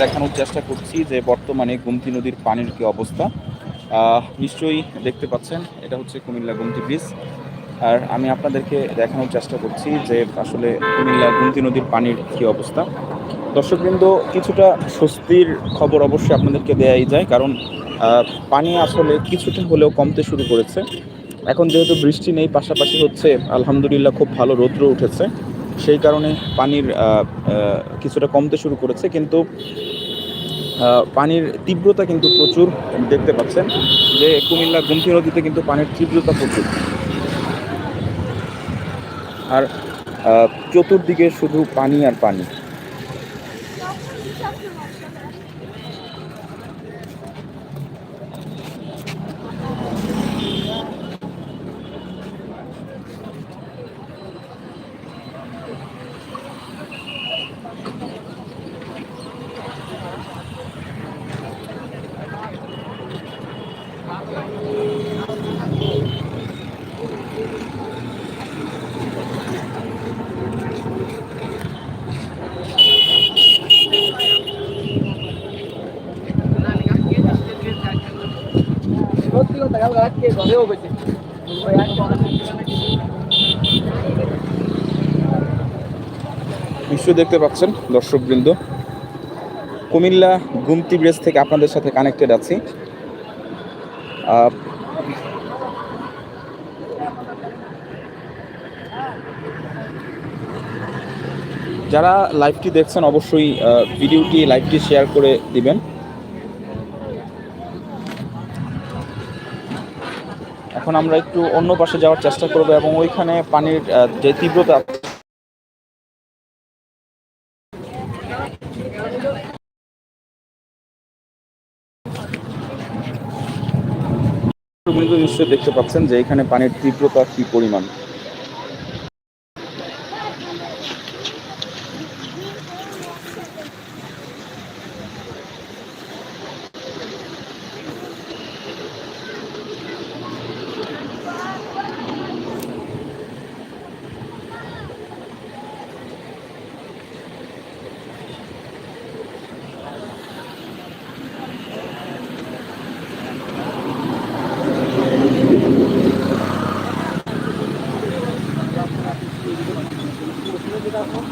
দেখানোর চেষ্টা করছি যে বর্তমানে গুমতি নদীর পানির কি অবস্থা। নিশ্চয়ই দেখতে পাচ্ছেন, এটা হচ্ছে কুমিল্লা গুমতি ব্রিজ। আর আমি আপনাদেরকে দেখানোর চেষ্টা করছি যে আসলে কুমিল্লা গুমতি নদীর পানির কি অবস্থা। দর্শকবৃন্দ, কিছুটা স্বস্তির খবর অবশ্যই আপনাদেরকে দেয়াই যায়, কারণ পানি আসলে কিছুটা হলেও কমতে শুরু করেছে। এখন যেহেতু বৃষ্টি নেই, পাশাপাশি হচ্ছে আলহামদুলিল্লাহ খুব ভালো রৌদ্র উঠেছে। সেই কারণে পানির কিছুটা কমতে শুরু করেছে, কিন্তু পানির তীব্রতা কিন্তু প্রচুর দেখতে পাচ্ছেন যে কুমিল্লা গুমতি নদীতে কিন্তু পানির তীব্রতা প্রচুর। আর চতুর্দিকে শুধু পানি আর পানি। গেছে। নিশ্চয়ই দেখতে পাচ্ছেন দর্শকবৃন্দ। কুমিল্লা গুমতি ব্রিজ থেকে আপনাদের সাথে কানেক্টেড আছি। যারা লাইভটি দেখছেন, অবশ্যই ভিডিওটি, লাইভটি শেয়ার করে দিবেন। এখন আমরা একটু অন্য পাশে যাওয়ার চেষ্টা করব এবং ওইখানে পানির যে তীব্রতা কিন্তু নিশ্চয়ই দেখতে পাচ্ছেন যে এখানে পানির তীব্রতা কি পরিমাণ? 이라고